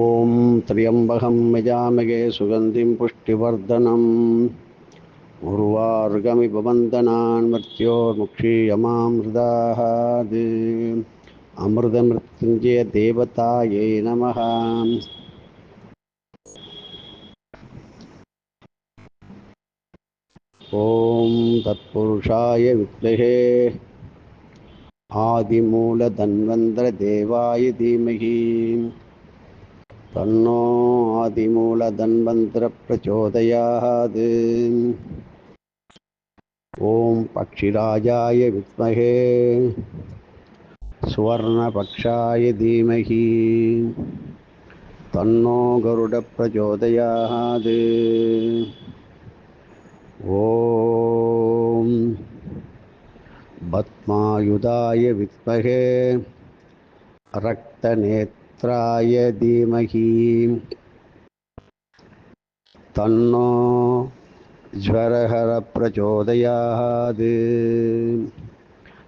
ॐ त्र्यम्बकं यजामगे सुगन्धिं पुष्टिवर्धनम् उर्वार्गमिव वन्दनान् मृत्योर्मुक्षीयमामृदाः अमृतमृत्युञ्जय देवतायै नमः ॐ तत्पुरुषाय विद्महे आदिमूलधन्वन्तरदेवाय धीमहि तन्नो आदिमूलधन्वन्तरप्रचोदयात् ॐ पक्षिराजाय विद्महे सुवर्णपक्षाय धीमहि। तन्नो गरुडप्रचोदयात्। ॐ पद्मायुधाय विद्महे रक्तनेत्राय धीमहि तन्नो ஜ்வரஹர பிரச்சோதயாது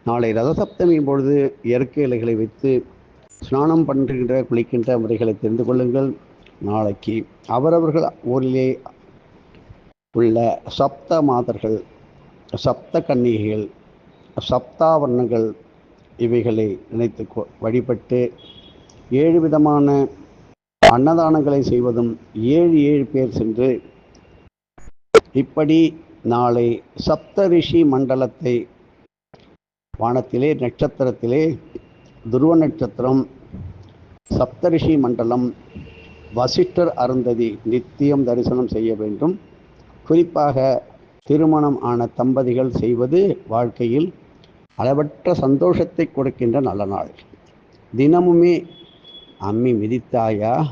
நாளை ரதசப்தமியின் பொழுது இயற்கை இலைகளை வைத்து ஸ்நானம் பண்ணுகின்ற குளிக்கின்ற முறைகளை தெரிந்து கொள்ளுங்கள் நாளைக்கு அவரவர்கள் ஊரிலே உள்ள சப்த மாதர்கள் சப்த கன்னிகைகள் சப்தாவர்ணங்கள் இவைகளை நினைத்து கொ- வழிபட்டு ஏழு விதமான அன்னதானங்களை செய்வதும் ஏழு ஏழு பேர் சென்று இப்படி நாளை சப்தரிஷி மண்டலத்தை வானத்திலே நட்சத்திரத்திலே துருவ நட்சத்திரம் சப்தரிஷி மண்டலம் வசிஷ்டர் அருந்ததி நித்தியம் தரிசனம் செய்ய வேண்டும். குறிப்பாக திருமணம் ஆன தம்பதிகள் செய்வது வாழ்க்கையில் அளவற்ற சந்தோஷத்தை கொடுக்கின்ற நல்ல நாள். தினமுமே அம்மி மிதித்தாயா?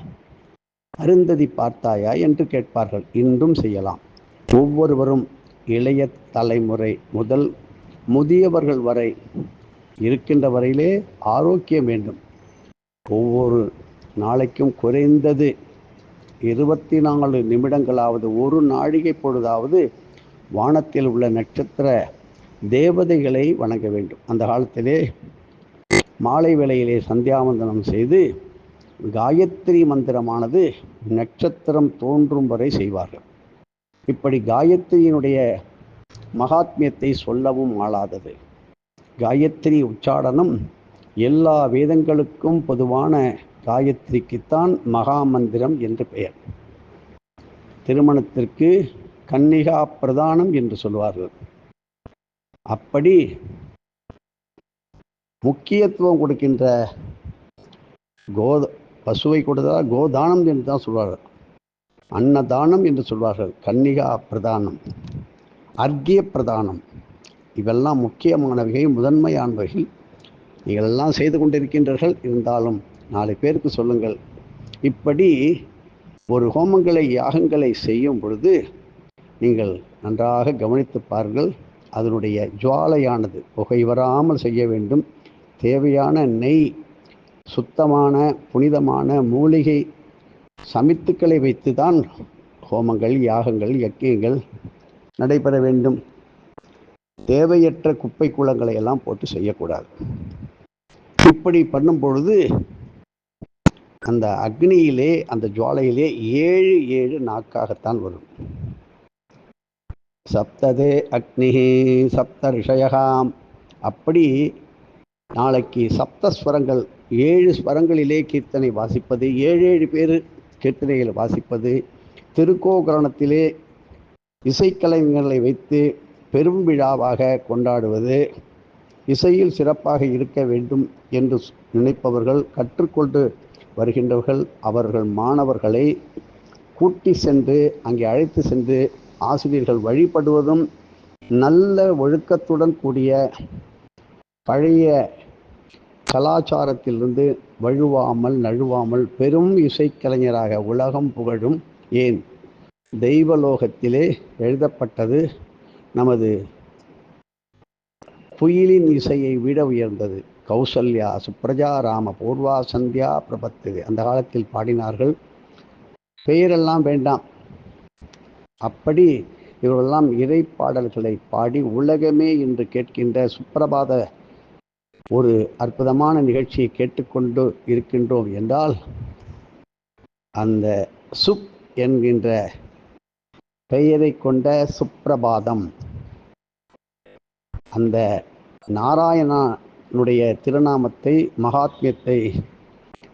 அருந்ததி பார்த்தாயா? என்று கேட்பார்கள். இன்றும் செய்யலாம். ஒவ்வொருவரும் இளைய தலைமுறை முதல் முதியவர்கள் வரை இருக்கின்ற வரையிலே ஆரோக்கியம் வேண்டும். ஒவ்வொரு நாளைக்கும் குறைந்தது இருபத்தி நாலு நிமிடங்களாவது ஒரு நாழிகை பொழுதாவது வானத்தில் உள்ள நட்சத்திர தேவதைகளை வணங்க வேண்டும். அந்த காலத்திலே மாலை வேளையிலே சந்தியாவந்தனம் செய்து காயத்ரி மந்திரமானது நட்சத்திரம் தோன்றும் வரை செய்வார்கள். இப்படி காயத்ரியினுடைய மகாத்மியத்தை சொல்லவும் ஆளாதது. காயத்ரி உச்சாடனம் எல்லா வேதங்களுக்கும் பொதுவான காயத்ரிக்குத்தான் மகாமந்திரம் என்று பெயர். திருமணத்திற்கு கன்னிகா பிரதானம் என்று சொல்வார்கள். அப்படி முக்கியத்துவம் கொடுக்கின்ற கோத பசுவை கொடுத்தால் கோதானம் என்று தான் சொல்வார்கள். அன்னதானம் என்று சொல்வார்கள். கன்னிகா பிரதானம் அர்க்கிய பிரதானம். இவெல்லாம் முக்கியமானவைகள் முதன்மையானவைகள் நீங்கள் எல்லாம் செய்து கொண்டிருக்கின்றீர்கள் இருந்தாலும் நாலு பேருக்கு சொல்லுங்கள். இப்படி ஒரு ஹோமங்களை யாகங்களை செய்யும் பொழுது நீங்கள் நன்றாக கவனித்து பாருங்கள். அதனுடைய ஜுவாலையானது புகை வராமல் செய்ய வேண்டும். தேவையான நெய் சுத்தமான புனிதமான மூலிகை சமித்துக்களை வைத்துதான் ஹோமங்கள் யாகங்கள் யக்கியங்கள் நடைபெற வேண்டும். தேவையற்ற குப்பை குளங்களை எல்லாம் போட்டு செய்யக்கூடாது. இப்படி பண்ணும் பொழுது அந்த அக்னியிலே அந்த ஜுவாலையிலே ஏழு ஏழு நாக்காகத்தான் வரும். சப்ததே அக்னி சப்த ரிஷயகாம் அப்படி நாளைக்கு சப்தஸ்வரங்கள் ஏழு ஸ்வரங்களிலே கீர்த்தனை வாசிப்பது ஏழு ஏழு பேர் கீர்த்தனைகள் வாசிப்பது திருக்கோகரணத்திலே இசைக்கலைஞர்களை வைத்து பெரும் விழாவாக கொண்டாடுவது இசையில் சிறப்பாக இருக்க வேண்டும் என்று நினைப்பவர்கள் கற்றுக்கொண்டு வருகின்றவர்கள் அவர்கள் மாணவர்களை கூட்டி சென்று அங்கே அழைத்து சென்று ஆசிரியர்கள் வழிபடுவதும் நல்ல ஒழுக்கத்துடன் கூடிய பழைய கலாச்சாரத்திலிருந்து வழுவாமல் நழுவாமல் பெரும் இசைக்கலைஞராக உலகம் புகழும் ஏன்? தெய்வலோகத்திலே எழுதப்பட்டது நமது புயலின் இசையை விட உயர்ந்தது. கௌசல்யா சுப்ரஜா ராம பூர்வா சந்தியா பிரபத்து அந்த காலத்தில் பாடினார்கள். பெயரெல்லாம் வேண்டாம். அப்படி இவர்களெல்லாம் இறை பாடல்களை பாடி உலகமே இன்று கேட்கின்ற சுப்பிரபாத ஒரு அற்புதமான நிகழ்ச்சியை கேட்டுக்கொண்டு இருக்கின்றோம் என்றால் அந்த சுப் என்கின்ற பெயரை கொண்ட சுப்பிரபாதம் அந்த நாராயணனுடைய திருநாமத்தை மகாத்மியத்தை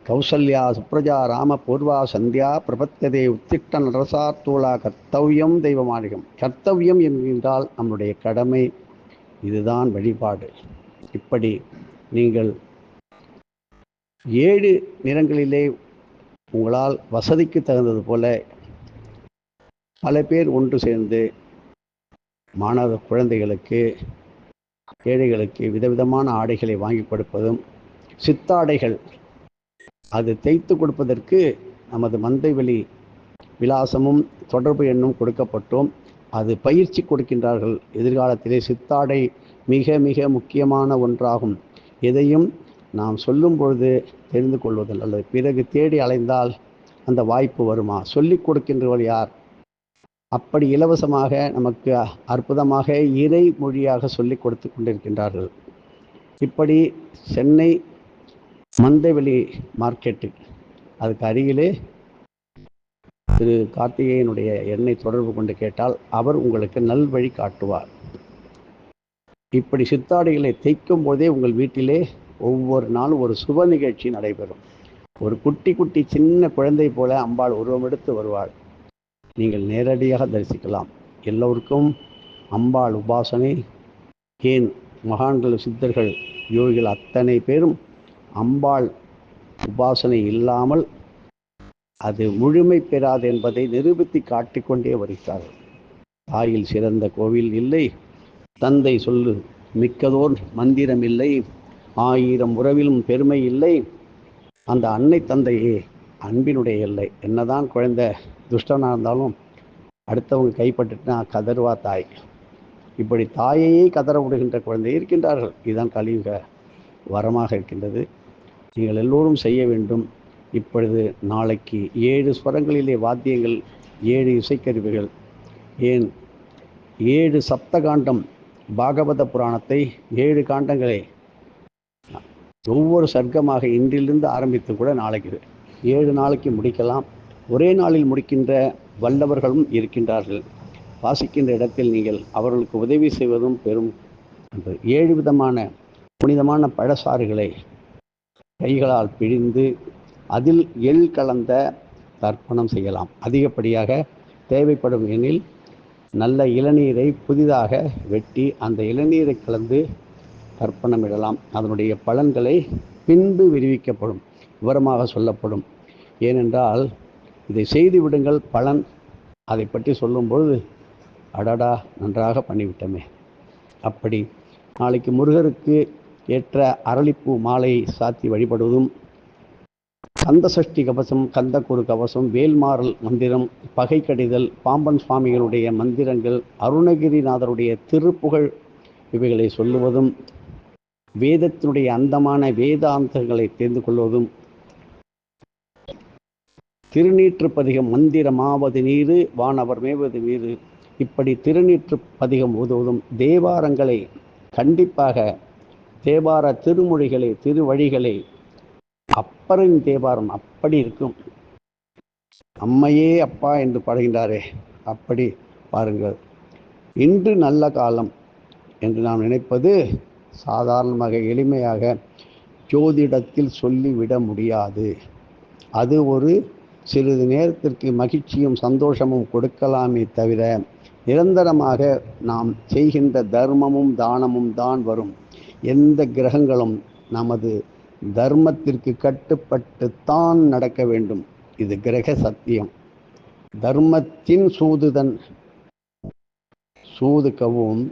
கௌசல்யா சுப்ரஜா ராம பூர்வா சந்தியா பிரபத்ததே உத்திட்ட நரசார்த்தூலா கர்த்தவ்யம் தெய்வமானிகம் கர்த்தவ்யம் என்கின்றால் நம்முடைய கடமை இதுதான் வழிபாடு. இப்படி நீங்கள் ஏழு நிறங்களிலே உங்களால் வசதிக்கு தகுந்தது போல பல பேர் ஒன்று சேர்ந்து மாணவ குழந்தைகளுக்கு ஏழைகளுக்கு விதவிதமான ஆடைகளை வாங்கி கொடுப்பதும் சித்தாடைகள் அது தைத்து கொடுப்பதற்கு நமது மந்தைவெளி விலாசமும் தொடர்பு எண்ணும் கொடுக்கப்பட்டோம். அது பயிற்சி கொடுக்கின்றார்கள். எதிர்காலத்திலே சித்தாடை மிக மிக முக்கியமான ஒன்றாகும். எதையும் நாம் சொல்லும் பொழுது தெரிந்து கொள்வதில் அல்லது பிறகு தேடி அலைந்தால் அந்த வாய்ப்பு வருமா? சொல்லிக் கொடுக்கின்றவர் யார்? அப்படி இலவசமாக நமக்கு அற்புதமாக இறை மொழியாக சொல்லிக் கொடுத்து கொண்டிருக்கின்றார்கள். இப்படி சென்னை மந்தவெளி மார்க்கெட்டு அதுக்கு அருகிலே திரு கார்த்திகேயனுடைய எண்ணை தொடர்பு கொண்டு கேட்டால் அவர் உங்களுக்கு நல்வழி காட்டுவார். இப்படி சித்தாடைகளை தைக்கும் போதே உங்கள் வீட்டிலே ஒவ்வொரு நாளும் ஒரு சுப நிகழ்ச்சி நடைபெறும். ஒரு குட்டி குட்டி சின்ன குழந்தை போல அம்பாள் உருவம் எடுத்து வருவாள். நீங்கள் நேரடியாக தரிசிக்கலாம். எல்லோருக்கும் அம்பாள் உபாசனை. ஏன் மகான்கள் சித்தர்கள் யோகிகள் அத்தனை பேரும் அம்பாள் உபாசனை இல்லாமல் அது முழுமை பெறாது என்பதை நிரூபித்து காட்டிக்கொண்டே வருகிறார்கள். தாயில் சிறந்த கோவில் இல்லை. தந்தை சொல்லு மிக்கதோர் மந்திரம் இல்லை ஆயிரம் உறவிலும் பெருமை இல்லை அந்த அன்னை தந்தையே அன்பினுடைய இல்லை என்னதான் குழந்தை துஷ்டனாக இருந்தாலும் அடுத்தவங்க கைப்பட்டுட்டுனா கதறுவா தாய். இப்படி தாயையே கதற விடுகின்ற குழந்தை இருக்கின்றார்கள். இதுதான் கலியுக வரமாக இருக்கின்றது. நீங்கள் எல்லோரும் செய்ய வேண்டும். இப்பொழுது நாளைக்கு ஏழு ஸ்வரங்களிலே வாத்தியங்கள் ஏழு இசைக்கருவிகள். ஏன்? ஏழு சப்தகாண்டம் பாகவத புராணத்தை ஏழு காண்டங்களை ஒவ்வொரு சர்க்கமாக இன்றிலிருந்து ஆரம்பித்து கூட நாளைக்கு ஏழு நாளைக்கு முடிக்கலாம். ஒரே நாளில் முடிக்கின்ற வல்லவர்களும் இருக்கின்றார்கள். வாசிக்கின்ற இடத்தில் நீங்கள் அவர்களுக்கு உதவி செய்வதும் பெரும் ஏழு விதமான புனிதமான பழசாறுகளை கைகளால் பிழிந்து அதில் எள் கலந்த தர்ப்பணம் செய்யலாம். அதிகப்படியாக தேவைப்படும் எனில் நல்ல இளநீரை புதிதாக வெட்டி அந்த இளநீரை கலந்து தர்ப்பணமிடலாம். அதனுடைய பலன்களை பின்பு விரிவிக்கப்படும் விவரமாக சொல்லப்படும். ஏனென்றால் இதை செய்து விடுங்கள் பலன். அதை பற்றி சொல்லும்பொழுது அடடா நன்றாக பண்ணிவிட்டோமே. அப்படி நாளைக்கு முருகருக்கு ஏற்ற அரளிப்பூ மாலை சாத்தி வழிபடுவதும் கந்த சஷ்டி கவசம் கந்தக்குரு கவசம் வேல்மாறல் மந்திரம் பகை கடிதல் பாம்பன் சுவாமிகளுடைய மந்திரங்கள் அருணகிரிநாதருடைய திருப்புகழ் இவைகளை சொல்லுவதும் வேதத்தினுடைய அந்தமான வேதாந்தங்களை தெரிந்து கொள்வதும். திருநீற்று பதிகம் மந்திரமாவது நீரு வானவர் மேவது நீரு. இப்படி திருநீற்று பதிகம் ஓதுவதும் தேவாரங்களை கண்டிப்பாக தேவார திருமொழிகளை திருவழிகளை அப்பரின் தேவாரம் அப்படி இருக்கும். அம்மையே அப்பா என்று பாடுகின்றாரே அப்படி பாருங்கள். இன்று நல்ல காலம் என்று நாம் நினைப்பது சாதாரணமாக எளிமையாக ஜோதிடத்தில் சொல்லிவிட முடியாது. அது ஒரு சிறிது நேரத்திற்கு மகிழ்ச்சியும் சந்தோஷமும் கொடுக்கலாமே தவிர நிரந்தரமாக நாம் செய்கின்ற தர்மமும் தானமும் தான் வரும். எந்த கிரகங்களும் நமது தர்மத்திற்கு கட்டுப்பட்டு தான் நடக்க வேண்டும். இது கிரக சத்தியம். தர்மத்தின் சூதுதன் சூது கவும்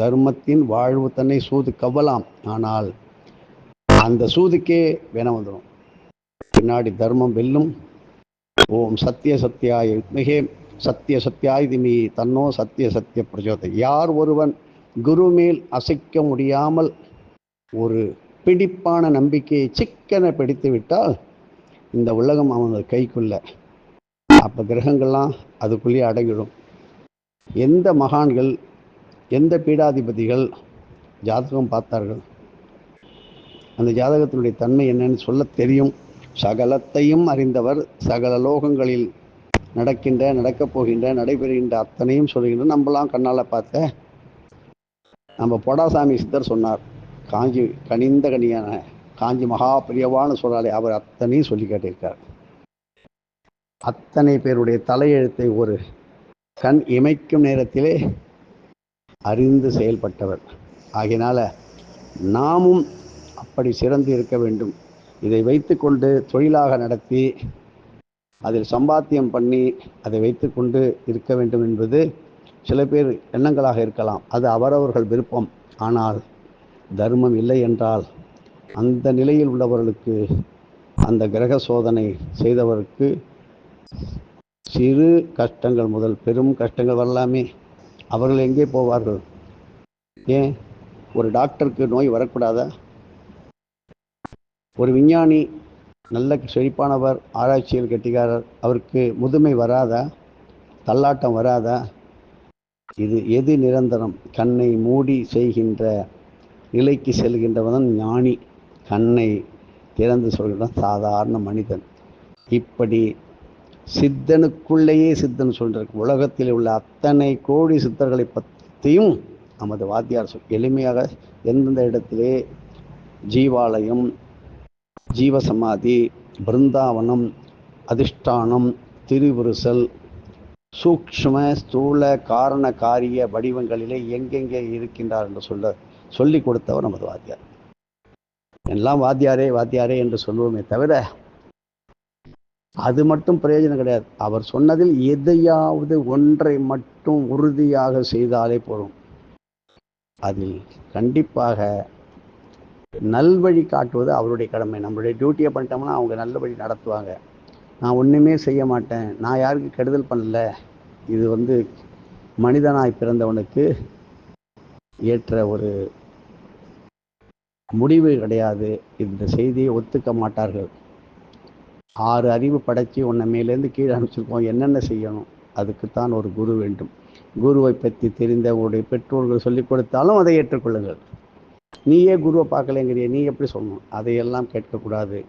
தர்மத்தின் வாழ்வு தன்னை சூது கவலாம் ஆனால் அந்த சூதுக்கே வேணம் வந்துடும். பின்னாடி தர்மம் வெல்லும். ஓம் சத்திய சத்தியாய மிகே சத்திய சத்தியாய் திமி தன்னோ சத்திய சத்திய பிரஜோதை யார் ஒருவன் குரு மேல் அசைக்க முடியாமல் ஒரு பிடிப்பான நம்பிக்கையை சிக்கனை பிடித்து விட்டால் இந்த உலகம் அவங்க கைக்குள்ள. அப்போ கிரகங்கள்லாம் அதுக்குள்ளேயே அடங்கிடும் எந்த மகான்கள் எந்த பீடாதிபதிகள் ஜாதகம் பார்த்தார்கள்? அந்த ஜாதகத்தினுடைய தன்மை என்னன்னு சொல்ல தெரியும். சகலத்தையும் அறிந்தவர் சகல லோகங்களில் நடக்கின்ற நடக்கப் போகின்ற நடைபெறுகின்ற அத்தனையும் சொல்கின்ற நம்மளாம் கண்ணால் பார்த்த நம்ம பொடாசாமி சித்தர் சொன்னார். காஞ்சி கனிந்த கனியான காஞ்சி மகா பிரியவான்னு சொல்கிறாலே அவர் அத்தனையும் சொல்லி கேட்டிருக்கார் அத்தனை பேருடைய தலையெழுத்தை ஒரு கண் இமைக்கும் நேரத்திலே அறிந்து செயல்பட்டவர். ஆகினால நாமும் அப்படி சிறந்து இருக்க வேண்டும். இதை வைத்துக்கொண்டு தொழிலாக நடத்தி அதில் சம்பாத்தியம் பண்ணி அதை வைத்துக்கொண்டு இருக்க வேண்டும் என்பது சில பேர் எண்ணங்களாக இருக்கலாம். அது அவரவர்கள் விருப்பம். ஆனால் தர்மம் இல்லை என்றால் அந்த நிலையில் உள்ளவர்களுக்கு அந்த கிரக சோதனை செய்தவருக்கு சிறு கஷ்டங்கள் முதல் பெரும் கஷ்டங்கள் வரலாமே. அவர்கள் எங்கே போவார்கள்? ஏன்? ஒரு டாக்டருக்கு நோய் வரக்கூடாதா? ஒரு விஞ்ஞானி நல்ல செழிப்பானவர் ஆராய்ச்சியில் கெட்டிக்காரர் அவருக்கு முதுமை வராதா? தள்ளாட்டம் வராதா? இது எது நிரந்தரம்? கண்ணை மூடி செய்கின்ற நிலைக்கு செல்கின்றவன் ஞானி கண்ணை திறந்து சொல்கிறான் சாதாரண மனிதன். இப்படி சித்தனுக்குள்ளேயே சித்தன் சொல்கிறார் உலகத்தில் உள்ள அத்தனை கோடி சித்தர்களை பற்றியும் நமது வாத்தியார் சொல் எளிமையாக எந்தெந்த இடத்திலே ஜீவாலயம் ஜீவசமாதி பிருந்தாவனம் அதிஷ்டானம் திருவுருசல் சூக்ஷ்ம ஸ்தூல காரண காரிய வடிவங்களிலே எங்கெங்கே இருக்கின்றார் என்று சொல்ல சொல்லி கொடுத்தவர் நமது வாத்தியார். எல்லாம் வாத்தியாரே வாத்தியாரே என்று சொல்லுவோமே தவிர அது மட்டும் பிரயோஜனம் கிடையாது. அவர் சொன்னதில் எதையாவது ஒன்றை மட்டும் உறுதியாக செய்தாலே போதும். அதில் கண்டிப்பாக நல்வழி காட்டுவது அவருடைய கடமை. நம்மளுடைய டியூட்டியை பண்ணிட்டோம்னா அவங்க நல்ல வழி நடத்துவாங்க. நான் ஒன்றுமே செய்ய மாட்டேன். நான் யாருக்கு கெடுதல் பண்ணல. இது வந்து மனிதனாய் பிறந்தவனுக்கு ஏற்ற ஒரு முடிவு கிடையாது. இந்த செய்தியை ஒத்துக்க மாட்டார்கள். ஆறு அறிவு படைச்சி உன்னை மேலேருந்து கீழே அனுப்பிச்சிருக்கோம். என்னென்ன செய்யணும்? அதுக்குத்தான் ஒரு குரு வேண்டும். குருவை பற்றி தெரிந்த உங்களுடைய பெற்றோர்கள் சொல்லிக் கொடுத்தாலும் அதை ஏற்றுக்கொள்ளுங்கள். நீயே குருவை பார்க்கலைங்கிறிய நீ எப்படி சொல்லணும்? அதையெல்லாம் கேட்கக்கூடாது.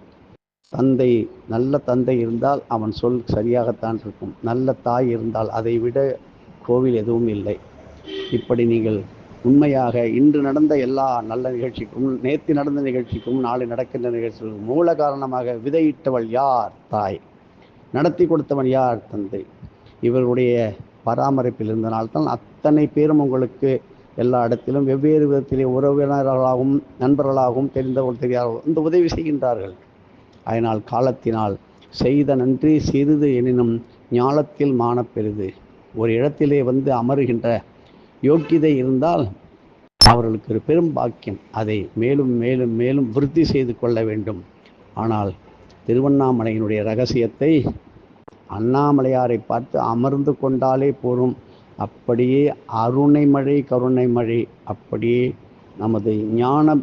தந்தை நல்ல தந்தை இருந்தால் அவன் சொல் சரியாகத்தான் இருக்கும். நல்ல தாய் இருந்தால் அதை விட கோவில் எதுவும் இல்லை. இப்படி நீங்கள் உண்மையாக இன்று நடந்த எல்லா நல்ல நிகழ்ச்சிக்கும் நேற்று நடந்த நிகழ்ச்சிக்கும் நாளை நடக்கின்ற நிகழ்ச்சிக்கும் மூல காரணமாக விதையிட்டவள் யார் தாய்? நடத்தி கொடுத்தவன் யார் தந்தை? இவருடைய பராமரிப்பில் இருந்தனால்தான் அத்தனை பேரும் உங்களுக்கு எல்லா இடத்திலும் வெவ்வேறு விதத்திலே உறவினர்களாகவும் நண்பர்களாகவும் தெரிந்தவர்கள் தெரியாதவர்கள் இந்த உதவி செய்கின்றார்கள். அதனால் காலத்தினால் செய்த நன்றி சிறிது எனினும் ஞாலத்தில் மானப்பெரிது ஒரு இடத்திலே வந்து அமருகின்ற யோக்கியதை இருந்தால் அவர்களுக்கு ஒரு பெரும் பாக்கியம். அதை மேலும் மேலும் மேலும் விருத்தி செய்து கொள்ள வேண்டும். ஆனால் திருவண்ணாமலையினுடைய ரகசியத்தை அண்ணாமலையாரை பார்த்து அமர்ந்து கொண்டாலே போரும் அப்படியே அருணை மழை கருணை மழை அப்படியே நமது ஞான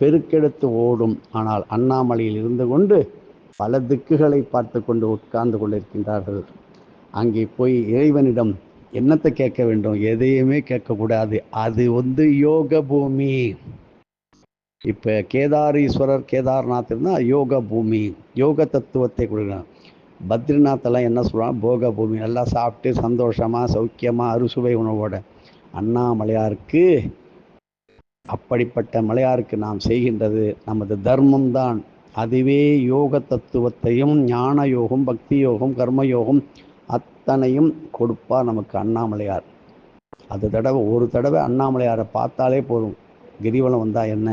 பெருக்கெடுத்து ஓடும். ஆனால் அண்ணாமலையில் இருந்து கொண்டு பல திக்குகளை பார்த்து கொண்டு உட்கார்ந்து கொண்டிருக்கின்றார்கள். அங்கே போய் இறைவனிடம் என்னத்தை கேட்க வேண்டும்? எதையுமே கேட்கக்கூடாது. அது வந்து யோக பூமி. இப்போ கேதாரீஸ்வரர் கேதார்நாத் இருந்தால் யோக பூமி. யோக தத்துவத்தை கொடுக்குறாங்க பத்ரிநாத்தெல்லாம் என்ன சொல்கிறாங்க போக பூமி. நல்லா சாப்பிட்டு சந்தோஷமாக சௌக்கியமாக அறுசுவை உணவோட. அண்ணாமலையாருக்கு அப்படிப்பட்ட மலையாருக்கு நாம் செய்கின்றது. நமது தர்மம் தான். அதுவே யோக தத்துவத்தையும் ஞான யோகம் பக்தி யோகம் கர்ம யோகம் அத்தனையும் கொடுப்பார் நமக்கு அண்ணாமலையார். அது தடவை ஒரு தடவை அண்ணாமலையாரை பார்த்தாலே போதும். கிரிவலம் வந்தால் என்ன?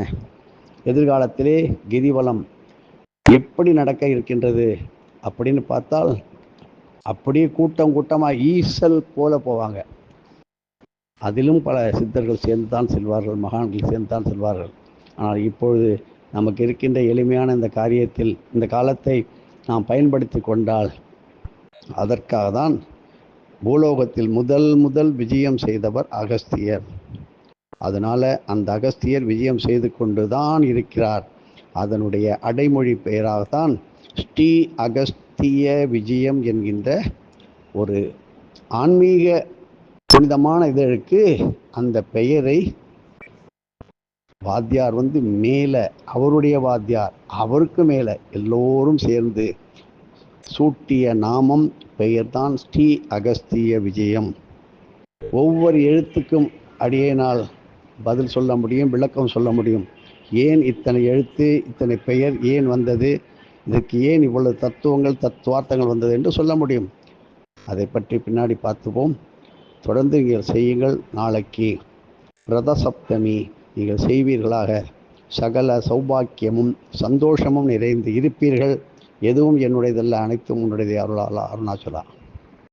எதிர்காலத்திலே கிரிவலம் எப்படி நடக்க இருக்கின்றது அப்படின்னு பார்த்தால் அப்படியே கூட்டம் கூட்டமாக ஈசல் போல போவாங்க. அதிலும் பல சித்தர்கள் சேர்ந்து தான் செல்வார்கள் மகான்கள் சேர்ந்து தான் செல்வார்கள். ஆனால் இப்பொழுது நமக்கு இருக்கின்ற எளிமையான இந்த காரியத்தில் இந்த காலத்தை நாம் பயன்படுத்தி கொண்டால் அதற்காக தான் பூலோகத்தில் முதல் முதல் விஜயம் செய்தவர் அகஸ்தியர். அதனால் அந்த அகஸ்தியர் விஜயம் செய்து கொண்டு தான் இருக்கிறார். அதனுடைய அடைமொழி பெயராகத்தான் ஸ்ரீ அகஸ்திய விஜயம் என்கின்ற ஒரு ஆன்மீக புனிதமான இதழுக்கு அந்த பெயரை வாத்தியார் வந்து மேலே அவருடைய வாத்தியார் அவருக்கு மேலே எல்லோரும் சேர்ந்து சூட்டிய நாமம் பெயர்தான் ஸ்ரீ அகஸ்திய விஜயம். ஒவ்வொரு எழுத்துக்கும் அடியேனால் பதில் சொல்ல முடியும் விளக்கம் சொல்ல முடியும். ஏன் இத்தனை எழுத்து இத்தனை பெயர் ஏன் வந்தது? இதற்கு ஏன் இவ்வளவு தத்துவங்கள் தத்துவார்த்தங்கள் வந்தது என்று சொல்ல முடியும். அதை பற்றி பின்னாடி பார்த்துப்போம். தொடர்ந்து நீங்கள் செய்யுங்கள் நாளைக்கு. ரத சப்தமி நீங்கள் செய்வீர்களாக. சகல சௌபாக்கியமும் சந்தோஷமும் நிறைந்து இருப்பீர்கள். எதுவும் என்னுடையதல்ல அனைத்தும் உன்னுடைய அருளாளா அருணாச்சலா